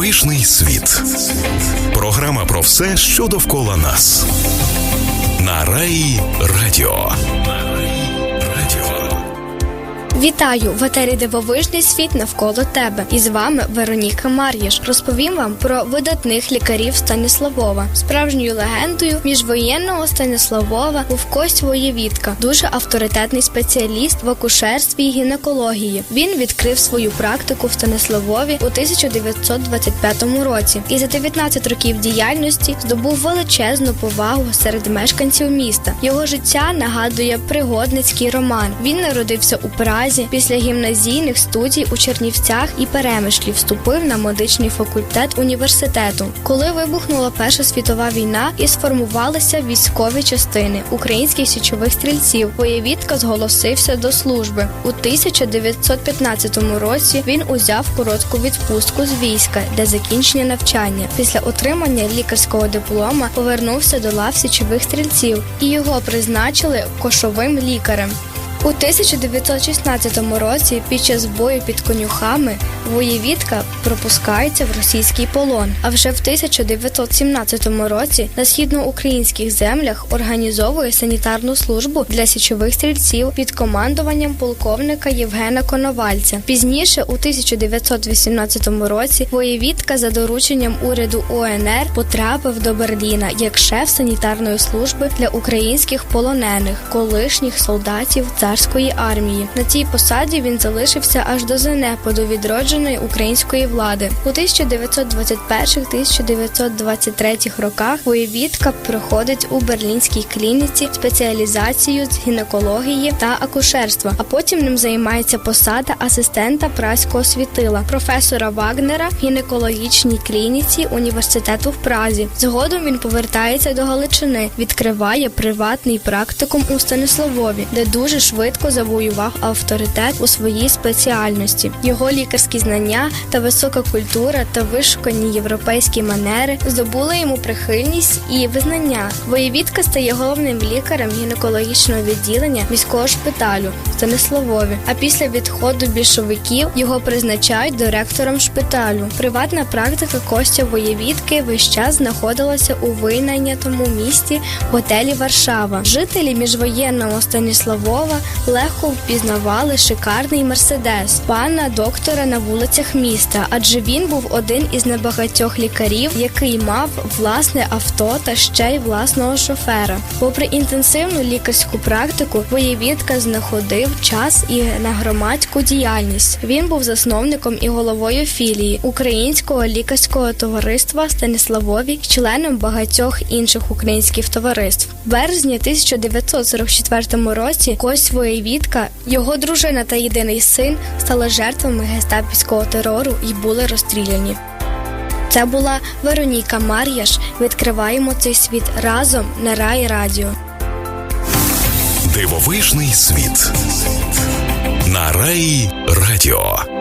Дивовижний світ. Програма про все, що довкола нас. На Раї Радіо. Вітаю в етері Дивовижний світ навколо тебе. І з вами Вероніка Мар'єш. Розповім вам про видатних лікарів Станіславова. Справжньою легендою міжвоєнного Станіславова був Кость Воєвідка, дуже авторитетний спеціаліст в акушерстві і гінекології. Він відкрив свою практику в Станіславові у 1925 році і за 19 років діяльності здобув величезну повагу серед мешканців міста. Його життя нагадує пригодницький роман. Він народився у Празі. Після гімназійних студій у Чернівцях і Перемишлі вступив на медичний факультет університету. Коли вибухнула Перша світова війна і сформувалися військові частини українських січових стрільців, воєвідка зголосився до служби. У 1915 році він узяв коротку відпустку з війська для закінчення навчання. Після отримання лікарського диплома повернувся до лав січових стрільців і його призначили кошовим лікарем. У 1916 році під час бою під конюхами воєвідка пропускається в російський полон. А вже в 1917 році на східноукраїнських землях організовує санітарну службу для січових стрільців під командуванням полковника Євгена Коновальця. Пізніше, у 1918 році, воєвідка за дорученням уряду УНР потрапив до Берліна як шеф санітарної служби для українських полонених, колишніх солдатів царської армії. На цій посаді він залишився аж до занепаду відродженої української влади. У 1921-1923 роках воєвідка проходить у берлінській клініці спеціалізацію з гінекології та акушерства, а потім ним займається посада асистента праського світила, професора Вагнера в гінекологічній клініці університету в Празі. Згодом він повертається до Галичини, відкриває приватний практикум у Станиславові, де дуже швидко завоював авторитет у своїй спеціальності. Його лікарські знання та висока культура та вишукані європейські манери здобули йому прихильність і визнання. Воєвідка стає головним лікарем гінекологічного відділення міського шпиталю в Станиславові. А після відходу більшовиків його призначають директором шпиталю. Приватна практика Костя Воєвідки весь час знаходилася у винайнятому місті готелі Варшава. Жителі міжвоєнного Станіславова легко впізнавали шикарний мерседес пана доктора на вулицях міста, адже він був один із небагатьох лікарів, який мав власне авто та ще й власного шофера. Попри інтенсивну лікарську практику, воєвідка знаходив час і на громадську діяльність. Він був засновником і головою філії Українського лікарського товариства Станіславові, членом багатьох інших українських товариств. В березні 1944 році Кость Воєвідка, його дружина та єдиний син стали жертвами гестапівського терору і були розстріляні. Це була Вероніка Мар'яш. Відкриваємо цей світ разом на Рай Радіо. Дивовижний світ. На Раї Радіо.